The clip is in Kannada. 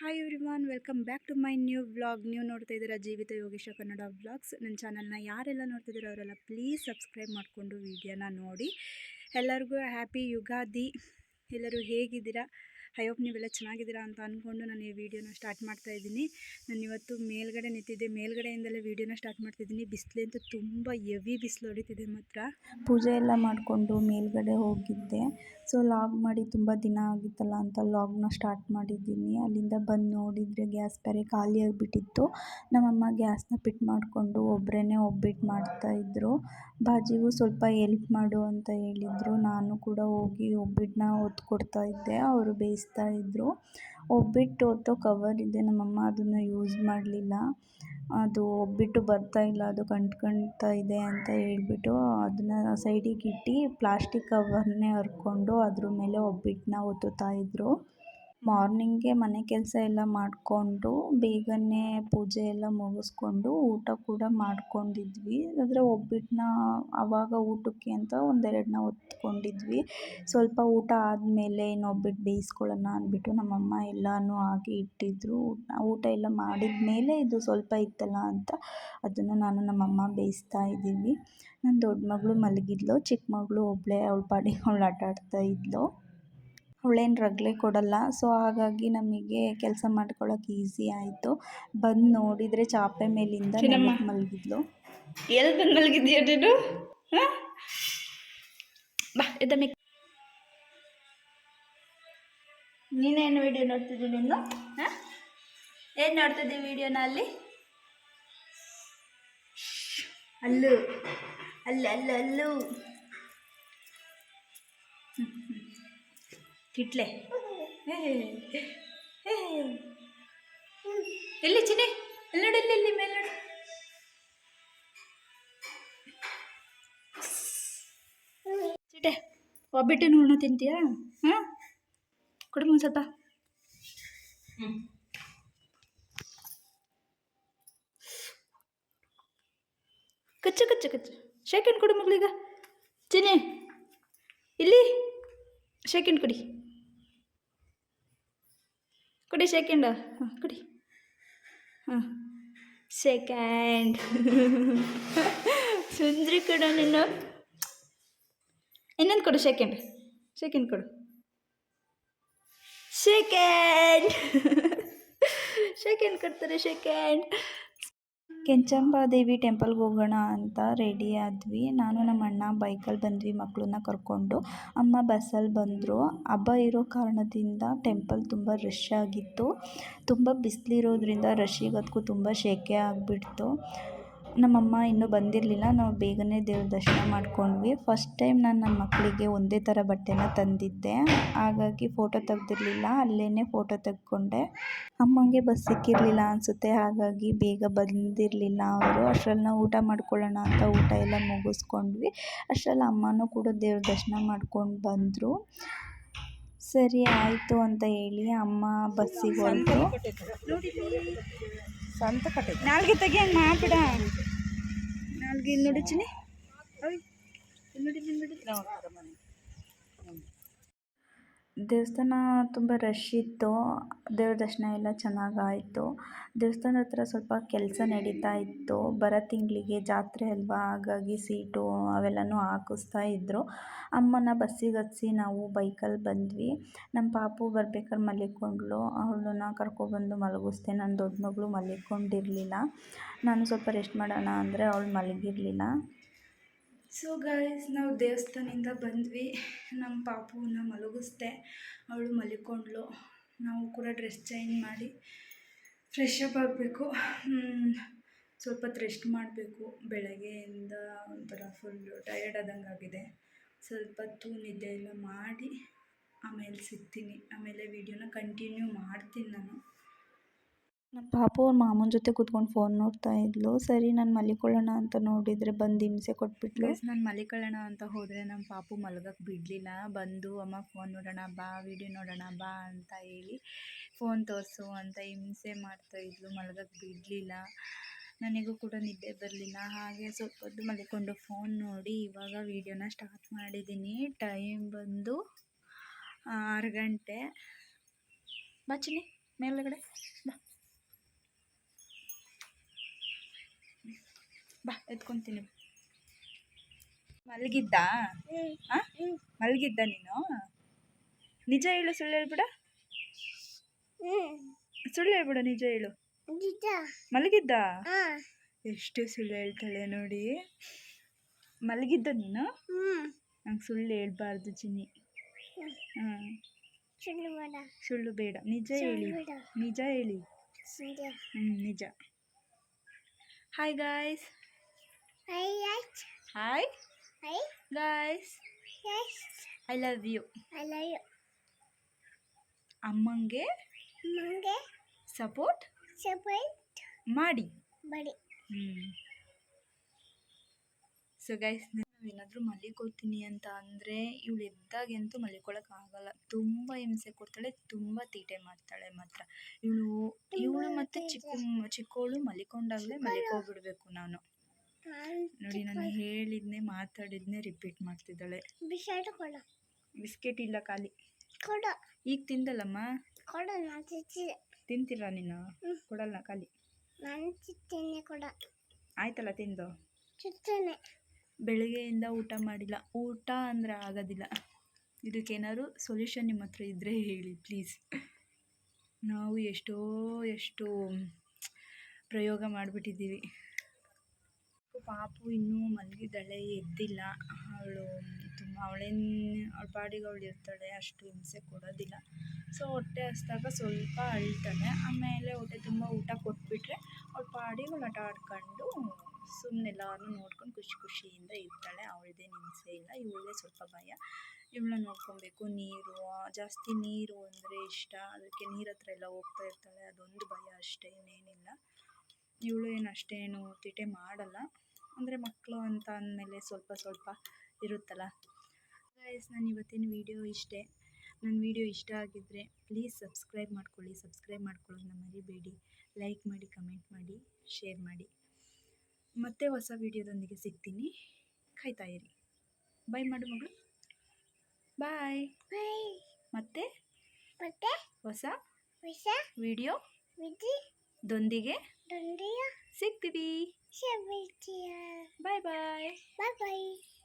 Hi everyone welcome back to my new vlog ನೀವು ನೋಡ್ತಾ ಇದ್ದೀರಾ ಜೀವಿತ ಯೋಗೇಶ ಕನ್ನಡ ವ್ಲಾಗ್ಸ್ ನನ್ನ ಚಾನಲ್ನ ಯಾರೆಲ್ಲ ನೋಡ್ತಿದ್ದೀರೋ ಅವರೆಲ್ಲ ಪ್ಲೀಸ್ ಸಬ್ಸ್ಕ್ರೈಬ್ ಮಾಡಿಕೊಂಡು ವಿಡಿಯೋನ ನೋಡಿ. ಎಲ್ಲರಿಗೂ ಹ್ಯಾಪಿ ಯುಗಾದಿ. ಎಲ್ಲರೂ ಹೇಗಿದ್ದೀರಾ? ಐ ಹೋಪ್ ನೀವೆಲ್ಲ ಚೆನ್ನಾಗಿದ್ದೀರಾ ಅಂತ ಅಂದ್ಕೊಂಡು ನಾನು ಈ ವಿಡಿಯೋನ ಸ್ಟಾರ್ಟ್ ಮಾಡ್ತಾ ಇದ್ದೀನಿ. ನಾನು ಇವತ್ತು ಮೇಲ್ಗಡೆ ನಿಂತಿದ್ದೆ. ಮೇಲ್ಗಡೆಯಿಂದಲೇ ವಿಡಿಯೋನ ಸ್ಟಾರ್ಟ್ ಮಾಡ್ತಿದ್ದೀನಿ ಬಿಸಿಲಂತೂ ತುಂಬ ಹೆವಿ ಬಿಸಿಲು ಹೊಡಿತಿದೆ ಮಾತ್ರ. ಪೂಜೆ ಎಲ್ಲ ಮಾಡಿಕೊಂಡು ಮೇಲ್ಗಡೆ ಹೋಗಿದ್ದೆ. ಸೊ ಲಾಗ್ ಮಾಡಿ ತುಂಬ ದಿನ ಆಗಿತ್ತಲ್ಲ ಅಂತ ಲಾಗ್ನ ಸ್ಟಾರ್ಟ್ ಮಾಡಿದ್ದೀನಿ. ಅಲ್ಲಿಂದ ಬಂದು ನೋಡಿದರೆ ಗ್ಯಾಸ್ ಬೇರೆ ಖಾಲಿ ಆಗಿಬಿಟ್ಟಿತ್ತು. ನಮ್ಮಮ್ಮ ಗ್ಯಾಸ್ನ ಪಿಟ್ ಮಾಡಿಕೊಂಡು ಒಬ್ಬರೇ ಒಬ್ಬಿಟ್ಟು ಮಾಡ್ತಾಯಿದ್ರು ಬಾಜಿಗೂ ಸ್ವಲ್ಪ ಎಲ್ಪ್ ಮಾಡು ಅಂತ ಹೇಳಿದರು. ನಾನು ಕೂಡ ಹೋಗಿ ಒಬ್ಬಿಟ್ಟನ್ನ ಹೊತ್ತು ಕೊಡ್ತಾ ಇದ್ದೆ. ಅವರು ಬೇಯಿಸ್ತಾ ಇದ್ದರು ಒಬ್ಬಿಟ್ಟು ಒತ್ತೋ ಕವರ್ ಇದೆ. ನಮ್ಮಮ್ಮ ಅದನ್ನು ಯೂಸ್ ಮಾಡಲಿಲ್ಲ. ಅದು ಒಬ್ಬಿಟ್ಟು ಬರ್ತಾ ಇಲ್ಲ, ಅದು ಕಂಟ್ಕೊಳ್ತಾ ಇದೆ ಅಂತ ಹೇಳ್ಬಿಟ್ಟು ಅದನ್ನ ಸೈಡಿಗಿಟ್ಟು ಪ್ಲಾಸ್ಟಿಕ್ ಕವರ್ನೇ ಹರ್ಕೊಂಡು ಅದ್ರ ಮೇಲೆ ಒಬ್ಬಿಟ್ಟನ್ನ ಒತ್ತುತ್ತಾ ಇದ್ದರು ಮಾರ್ನಿಂಗೆ ಮನೆ ಕೆಲಸ ಎಲ್ಲ ಮಾಡಿಕೊಂಡು, ಬೇಗನೆ ಪೂಜೆ ಎಲ್ಲ ಮುಗಿಸ್ಕೊಂಡು ಊಟ ಕೂಡ ಮಾಡ್ಕೊಂಡಿದ್ವಿ. ಆದರೆ ಒಬ್ಬಟ್ಟನ್ನ ಆವಾಗ ಊಟಕ್ಕೆ ಅಂತ ಒಂದೆರಡನ್ನ ಹೊತ್ಕೊಂಡಿದ್ವಿ. ಸ್ವಲ್ಪ ಊಟ ಆದಮೇಲೆ ಇನ್ನು ಒಬ್ಬಿಟ್ಟು ಬೇಯಿಸ್ಕೊಳ್ಳೋಣ ಅಂದ್ಬಿಟ್ಟು ನಮ್ಮಮ್ಮ ಎಲ್ಲನೂ ಹಾಕಿ ಇಟ್ಟಿದ್ದರು ಊಟ ಎಲ್ಲ ಮಾಡಿದ ಮೇಲೆ ಇದು ಸ್ವಲ್ಪ ಇತ್ತಲ್ಲ ಅಂತ ಅದನ್ನು ನಾನು ನಮ್ಮಮ್ಮ ಬೇಯಿಸ್ತಾ ಇದ್ದೀವಿ. ನನ್ನ ದೊಡ್ಡ ಮಗಳು ಮಲಗಿದ್ಲು, ಚಿಕ್ಕ ಮಗಳು ಒಬ್ಬಳೇ ಅವ್ಳ ಪಾಡಿಗೆ ಅವ್ಳು ಆಟ ಆಡ್ತಾ ಇದ್ಲು. ಅವಳೇನು ರಗಳೆ ಕೊಡಲ್ಲ. ಸೊ ಹಾಗಾಗಿ ನಮಗೆ ಕೆಲಸ ಮಾಡ್ಕೊಳ್ಳೋಕೆ ಈಸಿ ಆಯಿತು. ಬಂದು ನೋಡಿದರೆ ಚಾಪೆ ಮೇಲಿಂದ ಮಲಗಿದ್ಲು. ಎಲ್ಲಿ ಬಂದು ಮಲಗಿದ್ಯಾ ನೀನು? ಹಾಂ? ಬಾ ನೀನೇನು ವಿಡಿಯೋ ನೋಡ್ತಿದ್ದಿ ನೀನು? ಹಾಂ? ಏನು ನೋಡ್ತಿದ್ದಿ ವಿಡಿಯೋನ ಅಲ್ಲಿ? ಅಲ್ಲು. ಅಲ್ಲ ಅಲ್ಲ ಅಲ್ಲು. ಕಿಟ್ಲೆ. ಎಲ್ಲಿ ಚಿನ್ನೆ? ಇಲ್ಲಿ ಎಲ್ಲಿ ಇಲ್ಲಿ ಮೇಲೆ ನೋಡಿ. ಚಿಟೆ ಒಬ್ಬಿಟ್ಟು ಹೂರ್ಣ ತಿಂತೀಯಾ? ಹಾಂ? ಕೊಡು ಒಂದು ಸ್ವಲ್ಪ. ಕಚ್ಚು ಕಚ್ಚು ಕಚ್ಚು. ಶೇಕೆಂಡ್ ಕೊಡು ಮಗಳೀಗ? ಚಿನ್ನೆ ಇಲ್ಲಿ. ಶೇಕೆಂಡ್ ಕೊಡಿ? ಕೊಡಿ ಸೆಕೆಂಡ್ ಹಾಂ ಕೊಡಿ ಹಾಂ ಸೆಕೆಂಡ್ ಸುಂದ್ರಿ ಕೂಡ ನೀನು ಇನ್ನೊಂದು ಕೊಡು ಸೆಕೆಂಡ್ ಸೆಕೆಂಡ್ ಕೊಡು ಸೆಕೆಂಡ್ ಸೆಕೆಂಡ್ ಕೊಡ್ತಾರೆ ಸೆಕೆಂಡ್ ಕೆಂಚಂಬ ದೇವಿ ಟೆಂಪಲ್ಗೆ ಹೋಗೋಣ ಅಂತ ರೆಡಿ ಆದ್ವಿ. ನಾನು ನಮ್ಮ ಅಣ್ಣ, ಬೈಕಲ್ಲಿ ಬಂದ್ವಿ, ಮಕ್ಕಳನ್ನ ಕರ್ಕೊಂಡು. ಅಮ್ಮ ಬಸ್ಸಲ್ಲಿ ಬಂದರು. ಹಬ್ಬ ಇರೋ ಕಾರಣದಿಂದ ಟೆಂಪಲ್ ತುಂಬ ರಶ್ ಆಗಿತ್ತು. ತುಂಬ ಬಿಸಿಲಿರೋದ್ರಿಂದ ರಶ್ಶಿಗೆ ಅದಕ್ಕೂ ತುಂಬ ಸೆಕೆ ಆಗಿಬಿಡ್ತು. ನಮ್ಮಮ್ಮ ಇನ್ನೂ ಬಂದಿರಲಿಲ್ಲ. ನಾವು ಬೇಗನೆ ದೇವ್ರ ದರ್ಶನ ಮಾಡ್ಕೊಂಡ್ವಿ. ಫಸ್ಟ್ ಟೈಮ್ ನಾನು ನನ್ನ ಮಕ್ಕಳಿಗೆ ಒಂದೇ ಥರ ಬಟ್ಟೆನ ತಂದಿದ್ದೆ. ಹಾಗಾಗಿ ಫೋಟೋ ತೆಗ್ದಿರಲಿಲ್ಲ. ಅಲ್ಲೇ ಫೋಟೋ ತೆಗ್ಕೊಂಡೆ ಅಮ್ಮಂಗೆ ಬಸ್ ಸಿಕ್ಕಿರಲಿಲ್ಲ ಅನಿಸುತ್ತೆ. ಹಾಗಾಗಿ ಬೇಗ ಬಂದಿರಲಿಲ್ಲ ಅವರು. ಅಷ್ಟರಲ್ಲಿ ನಾವು ಊಟ ಮಾಡ್ಕೊಳ್ಳೋಣ ಅಂತ ಊಟ ಎಲ್ಲ ಮುಗಿಸ್ಕೊಂಡ್ವಿ. ಅಷ್ಟರಲ್ಲಿ ಅಮ್ಮನೂ ಕೂಡ ದೇವ್ರ ದರ್ಶನ ಮಾಡ್ಕೊಂಡು ಬಂದರು. ಸರಿ, ಆಯಿತು ಅಂತ ಹೇಳಿ ಅಮ್ಮ ಬಸ್ಸಿಗೆ ಹೊರಟು. ಸ್ವಂತ ನಾಲ್ಗೆ ತೆಗಿ ಹಂಗೆ ಮಾಡ್ಬಿಡ ನಾಲ್ಗೆ ಇಲ್ಲಿ ನೋಡಿ ಚಿನ್ನಿ ಓಯ್ ಇಲ್ಲಿ ನೋಡಿ ಇಲ್ಲಿ ನೋಡಿ ದೇವಸ್ಥಾನ ತುಂಬ ರಶ್ ಇತ್ತು. ದೇವ್ರ ದರ್ಶನ ಎಲ್ಲ ಚೆನ್ನಾಗಾಯಿತು. ದೇವಸ್ಥಾನದ ಹತ್ರ ಸ್ವಲ್ಪ ಕೆಲಸ ನಡೀತಾ ಇತ್ತು. ಬರೋ ತಿಂಗಳಿಗೆ ಜಾತ್ರೆ ಅಲ್ವಾ, ಹಾಗಾಗಿ ಸೀಟು ಅವೆಲ್ಲನೂ ಹಾಕಿಸ್ತಾ ಇದ್ದರು ಅಮ್ಮನ ಬಸ್ಸಿಗೆ ಹತ್ಸಿ ನಾವು ಬೈಕಲ್ಲಿ ಬಂದ್ವಿ. ನಮ್ಮ ಪಾಪು ಬರ್ಬೇಕಾದ್ರೆ ಮಲಿಕೊಂಡ್ಳು ಅವಳನ್ನ ಕರ್ಕೊಬಂದು ಮಲಗಿಸ್ದೆ. ನನ್ನ ದೊಡ್ಡ ಮಗಳು ಮಲಿಕೊಂಡಿರಲಿಲ್ಲ. ನಾನು ಸ್ವಲ್ಪ ರೆಸ್ಟ್ ಮಾಡೋಣ ಅಂದರೆ ಅವಳು ಮಲಗಿರಲಿಲ್ಲ. ಸೊ ಗೈಸ್ ನಾವು ದೇವಸ್ಥಾನದಿಂದ ಬಂದ್ವಿ. ನಮ್ಮ ಪಾಪುನ ಮಲಗಿಸ್ದೆ. ಅವಳು ಮಲಿಕೊಂಡ್ಳು. ನಾವು ಕೂಡ ಡ್ರೆಸ್ ಚೇಂಜ್ ಮಾಡಿ ಫ್ರೆಶ್ ಅಪ್ ಆಗಬೇಕು. ಸ್ವಲ್ಪ ರೆಸ್ಟ್ ಮಾಡಬೇಕು. ಬೆಳಗ್ಗೆಯಿಂದ ಒಂಥರ ಫುಲ್ಲು ಟಯರ್ಡ್ ಆದಂಗೆ ಆಗಿದೆ. ಸ್ವಲ್ಪ ಹೊತ್ತು ನಿದ್ದೆ ಎಲ್ಲ ಮಾಡಿ ಆಮೇಲೆ ಸಿಗ್ತೀನಿ. ಆಮೇಲೆ ವೀಡಿಯೋನ ಕಂಟಿನ್ಯೂ ಮಾಡ್ತೀನಿ ನಾನು. ನಮ್ಮ ಪಾಪು ಅವ್ರ ಮಾಮನ ಜೊತೆ ಕೂತ್ಕೊಂಡು ಫೋನ್ ನೋಡ್ತಾ ಇದ್ಲು. ಸರಿ, ನಾನು ಮಲಿಕೊಳ್ಳೋಣ ಅಂತ ನೋಡಿದರೆ ಬಂದು ಹಿಂಸೆ ಕೊಟ್ಬಿಟ್ಲು. ನಾನು ಮಲಿಕೊಳ್ಳೋಣ ಅಂತ ಹೋದರೆ ನಮ್ಮ ಪಾಪು ಮಲಗಕ್ಕೆ ಬಿಡಲಿಲ್ಲ. ಬಂದು, ಅಮ್ಮ ಫೋನ್ ನೋಡೋಣ, ಬಾ ವಿಡಿಯೋ ನೋಡೋಣ, ಬಾ ಅಂತ ಹೇಳಿ ಫೋನ್ ತೋರಿಸು ಅಂತ ಹಿಂಸೆ ಮಾಡ್ತಾ ಇದ್ಲು. ಮಲಗಕ್ಕೆ ಬಿಡಲಿಲ್ಲ. ನನಗೂ ಕೂಡ ನಿದ್ದೆ ಬರಲಿಲ್ಲ. ಹಾಗೆ ಸ್ವಲ್ಪ ಹೊತ್ತು ಮಲಿಕೊಂಡು ಫೋನ್ ನೋಡಿ ಇವಾಗ ವಿಡಿಯೋನ ಸ್ಟಾರ್ಟ್ ಮಾಡಿದ್ದೀನಿ ಟೈಮ್ ಬಂದು ಆರು ಗಂಟೆ. ಬಚ್ಚಿನಿ ಮೇಲುಗಡೆ ಬಾ. ಬಾ ಎತ್ಕೊಂತೀನಿ. ಮಲಗಿದ್ದ? ಮಲಗಿದ್ದ ನೀನು? ನಿಜ ಹೇಳು ಸುಳ್ಳು ಹೇಳ್ಬಿಡ. ಸುಳ್ಳು ಹೇಳ್ಬಿಡ ನಿಜ ಹೇಳು. ಮಲಗಿದ್ದ? ಎಷ್ಟು ಸುಳ್ಳು ಹೇಳ್ತಾಳೆ ನೋಡಿ. ಮಲಗಿದ್ದ ನೀನು? ನಂಗೆ ಸುಳ್ಳು ಹೇಳ್ಬಾರ್ದು ಚಿನ್ನಿ. ಸುಳ್ಳು ಬೇಡ. ನಿಜ ಹೇಳಿ. ನಿಜ ಹೇಳಿ. ಹ್ಞೂ ನಿಜ. Hi guys hi guys I love you ಅಮ್ಮಂಗೆ ಸಪೋರ್ಟ್ ಮಾಡಿ. ಮಾಡಿ. ಸೊ ಗೈಸ್ ನಾವೇನಾದರೂ ಮಲಿಕೋತೀನಿ ಅಂತ ಅಂದರೆ ಇವಳು ಎದ್ದಾಗಂತೂ ಮಲಿಕೊಳಕ್ಕೆ ಆಗಲ್ಲ. ತುಂಬ ಹಿಂಸೆ ಕೊಡ್ತಾಳೆ ತುಂಬ ತೀಟೆ ಮಾಡ್ತಾಳೆ ಮಾತ್ರ. ಇವಳು ಇವಳು ಮತ್ತು ಚಿಕ್ಕ ಚಿಕ್ಕವಳು ಮಲಿಕೊಂಡಾಗಲೇ ಮಲಿಕೋಗ್ಬಿಡ್ಬೇಕು ನಾನು. ನೋಡಿ ನಾನು ಹೇಳಿದ್ನೆ ಮಾತಾಡಿದ್ನೆ ರಿಪೀಟ್ ಮಾಡ್ತಿದ್ದಾಳೆ. ಬಿಸ್ಕೆಟ್ ಕೊಡು. ಬಿಸ್ಕೆಟ್ ಇಲ್ಲ ಖಾಲಿ. ಕೊಡ. ಈಗ ತಿಂದಲ್ಲಮ್ಮ? ಕೊಡ ನಾನು ತಿಂತೀನಿ. ತಿಂತೀರಾ ನೀನು? ಕೊಡಲ್ಲ ಖಾಲಿ. ನಾನು ತಿಂತೀನಿ ಕೊಡ. ಆಯ್ತಲ್ಲ ತಿಂದು? ಬೆಳಗ್ಗೆಯಿಂದ ಊಟ ಮಾಡಿಲ್ಲ. ಊಟ ಅಂದರೆ ಆಗೋದಿಲ್ಲ. ಇದಕ್ಕೇನಾದ್ರು ಸೊಲ್ಯೂಷನ್ ನಿಮ್ಮ ಹತ್ರ ಇದ್ದರೆ ಹೇಳಿ ಪ್ಲೀಸ್ ನಾವು ಎಷ್ಟೋ ಎಷ್ಟು ಪ್ರಯೋಗ ಮಾಡಿಬಿಟ್ಟಿದ್ದೀವಿ. ಪಾಪು, ಇನ್ನೂ ಮಲಗಿದ್ದಾಳೆ, ಎದ್ದಿಲ್ಲ. ಅವಳು ತುಂಬ ಅವಳೇನು ಅವಳ ಪಾಡಿಗೆ ಅವಳು ಇರ್ತಾಳೆ, ಅಷ್ಟು ಹಿಂಸೆ ಕೊಡೋದಿಲ್ಲ. ಸೊ ಹೊಟ್ಟೆ ಹಸ್ದಾಗ ಸ್ವಲ್ಪ ಅಳ್ತಾಳೆ. ಆಮೇಲೆ ಹೊಟ್ಟೆ ತುಂಬ ಊಟ ಕೊಟ್ಬಿಟ್ರೆ ಅವಳ ಪಾಡಿಗೆ ಅವಳು ಆಟ ಆಡ್ಕೊಂಡು ಸುಮ್ಮನೆ ಎಲ್ಲರನ್ನೂ ನೋಡ್ಕೊಂಡು ಖುಷಿ ಖುಷಿಯಿಂದ ಇರ್ತಾಳೆ. ಅವಳದೇನು ಹಿಂಸೆ ಇಲ್ಲ ಇವಳಿಗೆ ಸ್ವಲ್ಪ ಭಯ. ಇವಳನ್ನ ನೋಡ್ಕೊಬೇಕು. ನೀರು ಜಾಸ್ತಿ ನೀರು ಅಂದರೆ ಇಷ್ಟ. ಅದಕ್ಕೆ ನೀರ ಹತ್ರ ಎಲ್ಲ ಹೋಗ್ತಾ ಇರ್ತಾಳೆ. ಅದೊಂದು ಭಯ ಅಷ್ಟೇ, ಇನ್ನೇನಿಲ್ಲ. ಇವಳು ಏನು ಅಷ್ಟೇನು ತಿಟೆ ಮಾಡಲ್ಲ. ಅಂದರೆ ಮಕ್ಕಳು ಅಂತ ಅಂದಮೇಲೆ ಸ್ವಲ್ಪ ಸ್ವಲ್ಪ ಇರುತ್ತಲ್ಲ. ಗೈಸ್ ನಾನು ಇವತ್ತಿನ ವೀಡಿಯೋ ಇಷ್ಟೇ. ನನ್ನ ವೀಡಿಯೋ ಇಷ್ಟ ಆಗಿದ್ದರೆ ಪ್ಲೀಸ್ ಸಬ್ಸ್ಕ್ರೈಬ್ ಮಾಡ್ಕೊಳ್ಳಿ. ಸಬ್ಸ್ಕ್ರೈಬ್ ಮಾಡ್ಕೊಳ್ಳೋದನ್ನ ಮರಿಬೇಡಿ. ಲೈಕ್ ಮಾಡಿ ಕಮೆಂಟ್ ಮಾಡಿ ಶೇರ್ ಮಾಡಿ. ಮತ್ತೆ ಹೊಸ ವೀಡಿಯೋದೊಂದಿಗೆ ಸಿಗ್ತೀನಿ. ಕಾಯ್ತಾ ಇರಿ. ಬಾಯ್ ಮಾಡು ಮಗಳು. ಬಾಯ್ ಬೈ ಮತ್ತೆ ಮತ್ತೆ ಹೊಸ ಹೊಸ ವಿಡಿಯೋ ದೊಂದಿಗೆ ಸಿಗ್ತೀವಿ. ಶಬಿಚಿಯ ಬಾಯ್ ಬಾಯ್ ಬಾಯ್ ಬಾಯ್